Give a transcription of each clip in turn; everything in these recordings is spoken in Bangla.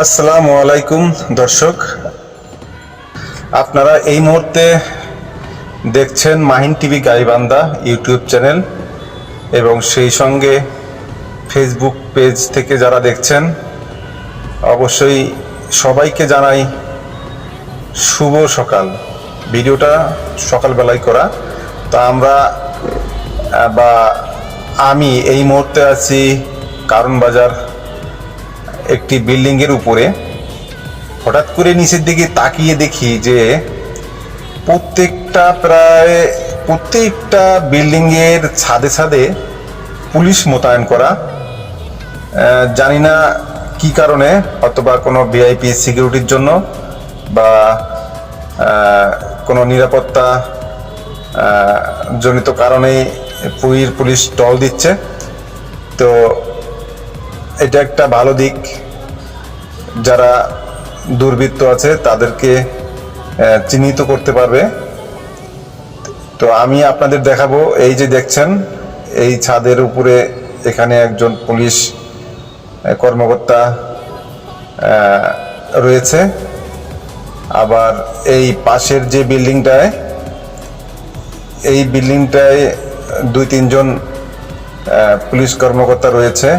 আসসালামু আলাইকুম, দর্শক। আপনারা এই মুহূর্তে দেখছেন Mahin TV Gaibandha YouTube channel এবং সেই সঙ্গে ফেসবুক পেজ থেকে যারা দেখছেন, অবশ্যই সবাইকে জানাই শুভ সকাল। ভিডিওটা সকালবেলায় করা। তো আমরা বা আমি এই মুহূর্তে আছি কারণ বাজার একটি বিল্ডিং এর উপরে হঠাৎ করে নিচের দিকে তাকিয়ে দেখি যে প্রত্যেকটা প্রায় প্রত্যেকটা বিল্ডিং এর ছাদে ছাদে পুলিশ মোতায়েন করা। জানি না কি কারণে, অথবা কোনো ভিআইপি সিকিউরিটির জন্য বা কোনো নিরাপত্তা জনিত কারণে পুরীর পুলিশ টল দিচ্ছে। তো এটা একটা ভালো দিক। যারা দুর্বৃত্ত আছে, তাদেরকে চিহ্নিত করতে পারবে। তো আমি আপনাদের দেখাবো, এই যে দেখছেন, এই ছাদের উপরে এখানে একজন পুলিশ কর্মকর্তা রয়েছে। আবার এই পাশের যে বিল্ডিংটায়, এই বিল্ডিংটায় দুই তিনজন পুলিশ কর্মকর্তা রয়েছে।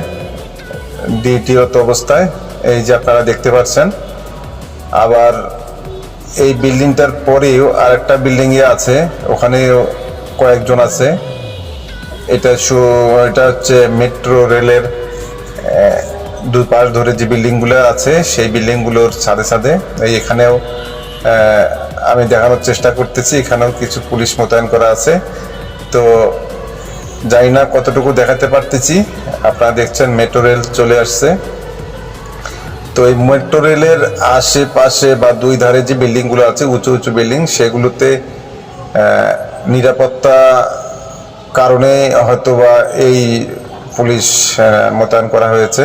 ডিউটিরত অবস্থায় এই যে আপনারা দেখতে পাচ্ছেন আবার এই বিল্ডিংটার পরেও আরেকটা বিল্ডিং এ আছে ওখানেও কয়েকজন আছে। এটা সু- এটা হচ্ছে মেট্রো রেলের আহ, দুই পাশ ধরে যে বিল্ডিংগুলো আছে সেই বিল্ডিংগুলোর ছাদে ছাদে। এই এখানেও আমি দেখানোর চেষ্টা করতেছি এখানেও কিছু পুলিশ মোতায়েন করা আছে। তো জানি না কতটুকু দেখাতে পারতেছি, আপনারা দেখছেন মেট্রো রেল চলে আসছে। তো এই মেট্রো রেলের আশেপাশে বা দুই ধারে যে বিল্ডিংগুলো আছে, উঁচু উঁচু বিল্ডিং, সেগুলোতে নিরাপত্তা কারণে হয়তোবা এই পুলিশ মোতায়েন করা হয়েছে।